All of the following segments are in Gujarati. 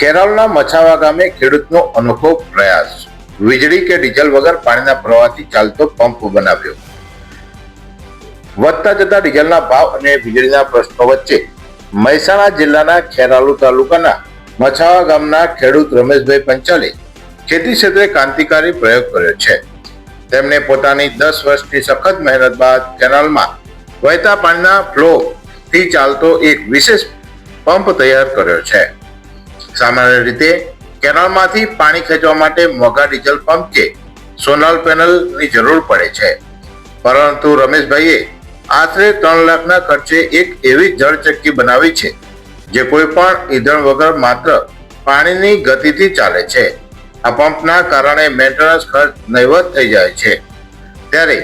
કેરળના મછાવા ગામે ખેડૂતનો અનોખો પ્રયાસ. વીજળી કે ડીઝલ વગર પાણીના પ્રવાહથી ચાલતો પંપ બનાવ્યો. વધતા જતા ડીઝલના ભાવ અને વીજળીના પ્રશ્નો વચ્ચે મહેસાણા જિલ્લાના ખેરાલુ તાલુકાના મછાવા ગામના ખેડૂત રમેશભાઈ પંચાલે ખેતી ક્ષેત્રે ક્રાંતિકારી પ્રયોગ કર્યો છે. તેમણે પોતાની દસ વર્ષની સખત મહેનત બાદ કેનાલમાં વહેતા પાણીના ફ્લો થી ચાલતો એક વિશેષ પંપ તૈયાર કર્યો છે. સામાન્ય રીતે કેનાલમાંથી પાણી ખેંચવા માટે મોંઘા ડીઝલ પંપ કે સોલાર પેનલની જરૂર પડે છે. પરંતુ રમેશભાઈએ આશરે ત્રણ લાખના ખર્ચે એક એવી જળચક્કી બનાવી છે, જે કોઈ પણ ઈંધણ વગર માત્ર પાણીની ગતિથી ચાલે છે. આ પંપના કારણે મેન્ટેનન્સ ખર્ચ નહીવત થઈ જાય છે. ત્યારે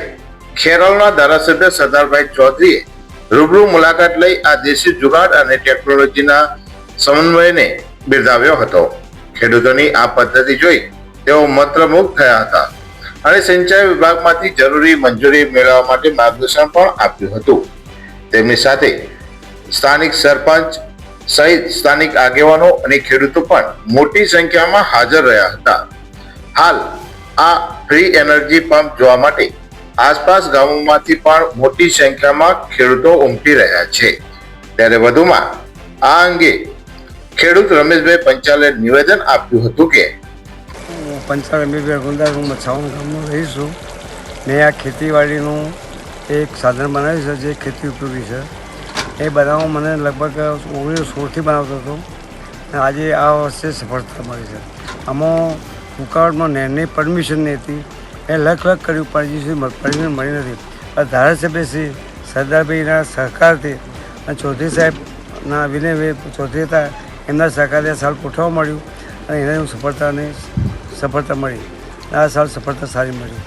ખેરલના ધારાસભ્ય સરદારભાઈ ચૌધરીએ રૂબરૂ મુલાકાત લઈ આ દેશી જુગાડ અને ટેકનોલોજીના સમન્વયને બિરદાવ્યો હતો. ખેડૂતોની આ પદ્ધતિ જોઈ તેઓ મંત્રમુગ્ધ થયા હતા અને સિંચાઈ વિભાગમાંથી જરૂરી મંજૂરી મેળવવા માટે માર્ગદર્શન પણ આપ્યું હતું. તેમની સાથે સ્થાનિક સરપંચ સહિત સ્થાનિક આગેવાનો અને ખેડૂતો પણ મોટી સંખ્યામાં હાજર રહ્યા હતા. હાલ આ ફ્રી એનર્જી પંપ જોવા માટે આસપાસ ગામોમાંથી પણ મોટી સંખ્યામાં ખેડૂતો ઉમટી રહ્યા છે. ત્યારે વધુમાં આ અંગે ખેડૂત રમેશભાઈ પંચાલે નિવેદન આપ્યું હતું કે હું પંચાલ રમેશભાઈ ગુંદાર હું મછાવણ ગામનો રહીશું મેં આ ખેતીવાડીનું એક સાધન બનાવ્યું છે, જે ખેતી ઉપયોગી છે. એ બનાવવા મને લગભગ ઓગણીસો સોળથી બનાવતો હતો. અને આજે આ વર્ષે સફળતા મળી છે. આમાં ઉકાળમાં નહેરની પરમિશન નહીં હતી. એ લખ લખ કર્યું પણ હજી સુધી પરમિશન મળી નથી. પણ ધારાસભ્ય શ્રી સરદારભાઈના સહકારથી અને ચૌધરી સાહેબના વિનયભાઈ ચૌધરી હતા એમના સહકારે આ સાલ ગોઠવવા મળ્યું અને એને હું સફળતાને સફળતા મળી. આ સાલ સફળતા સારી મળી.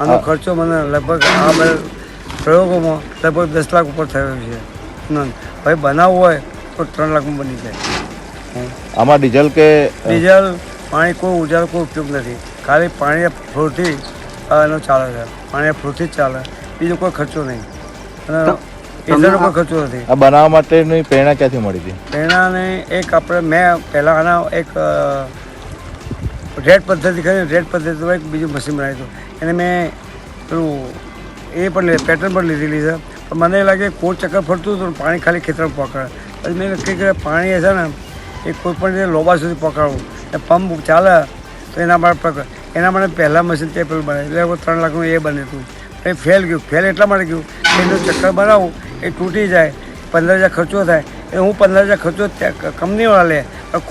આનો ખર્ચો મને લગભગ આ બધા પ્રયોગોમાં લગભગ દસ લાખ ઉપર થયો છે. ભાઈ બનાવવું હોય તો ત્રણ લાખમાં બની જાય. આમાં ડીઝલ કે ડીઝલ પાણી કોઈ ઉર્જાનો કોઈ ઉપયોગ નથી. ખાલી પાણી ફ્લોથી એનો ચાલે છે. પાણી ફ્લોથી જ ચાલે. બીજો કોઈ ખર્ચો નહીં. અને આ બનાવવા માટેની પ્રેરણા ક્યાંથી મળી હતી? પ્રેરણાને એક આપણે મેં પહેલાં આના એક રેડ પદ્ધતિ કરી રેડ પદ્ધતિ એક બીજું મશીન બનાવ્યું હતું. એને મેં પેલું એ પણ પેટર્ન પણ લીધેલી છે. પણ મને લાગે કોઈ ચક્કર ફરતું હતું પાણી ખાલી ખેતરમાં પકડે. પછી મેં નક્કી કર્યું પાણી છે ને એ કોઈ પણ રીતે લોબા સુધી પકડવું. એ પંપ ચાલે તો એના માટે પકડ એના માટે પહેલાં મશીન તે પેલું બનાવ્યું. એટલે ત્રણ લાખનું એ બન્યું હતું. એ ફેલ ગયું. ફેલ એટલા માટે ગયું કે એનું ચક્કર બનાવું એ તૂટી જાય, પંદર હજાર ખર્ચો થાય, એ હું પંદર હજાર ખર્ચો કંપનીવાળા લે.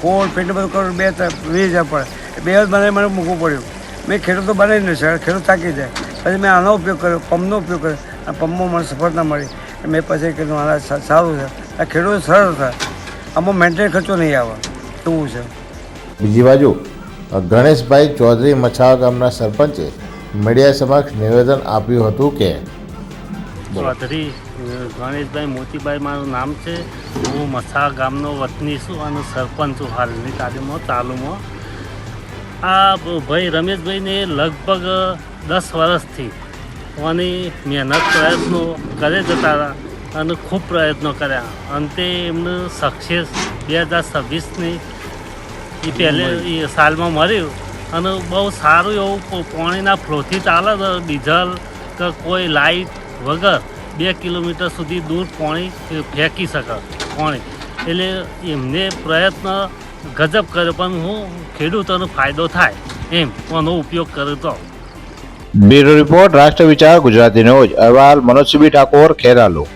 ખોળ, ફીટ બધું કરું, બે વીસ હજાર પડે. બે જ બનાવી મને મૂકવું પડ્યું. મેં ખેડૂતો બનાવી નહીં શકે ખેડૂત થાકી જાય. પછી મેં આનો ઉપયોગ કર્યો, પંપનો ઉપયોગ કર્યો, આ પંપમાં મને સફળતા મળી. મેં પછી કીધું, આના સારું છે. આ ખેડૂત સરળ થાય આમાં મેન્ટેન ખર્ચો નહીં આવે. એવું છે? બીજી બાજુ, ગણેશભાઈ ચૌધરી મછાવા ગામના સરપંચે મીડિયા સમક્ષ નિવેદન આપ્યું હતું કે ચૌધરી ગણેશભાઈ મોતીભાઈ મારું નામ છે. હું મસા ગામનો વતની છું અને સરપંચ છું હાલની તાલીમમાં તાલુમાં આ ભાઈ રમેશભાઈને લગભગ દસ વર્ષથી આની મહેનત પ્રયત્નો કરે જતા હતા અને ખૂબ પ્રયત્નો કર્યા. અંતે એમને સક્સેસ બે હજાર છવ્વીસની એ પહેલે એ સાલમાં મળ્યું અને બહુ સારું એવું પાણીના ફ્લોથી ચાલે ડીઝલ કે કોઈ લાઇટ વગર બે કિલોમીટર સુધી દૂર પાણી ફેંકી શકે. પાણી. એટલે એમને પ્રયત્ન ગજબ કર્યો, પણ હું ખેડૂતોનો ફાયદો થાય એમ આનો ઉપયોગ કર્યો તો. બ્યુરો રિપોર્ટ, રાષ્ટ્ર વિચાર, ગુજરાતી ન્યૂઝ. અહેવાલ, મનોજસિંહ ઠાકોર, ખેરાલુ.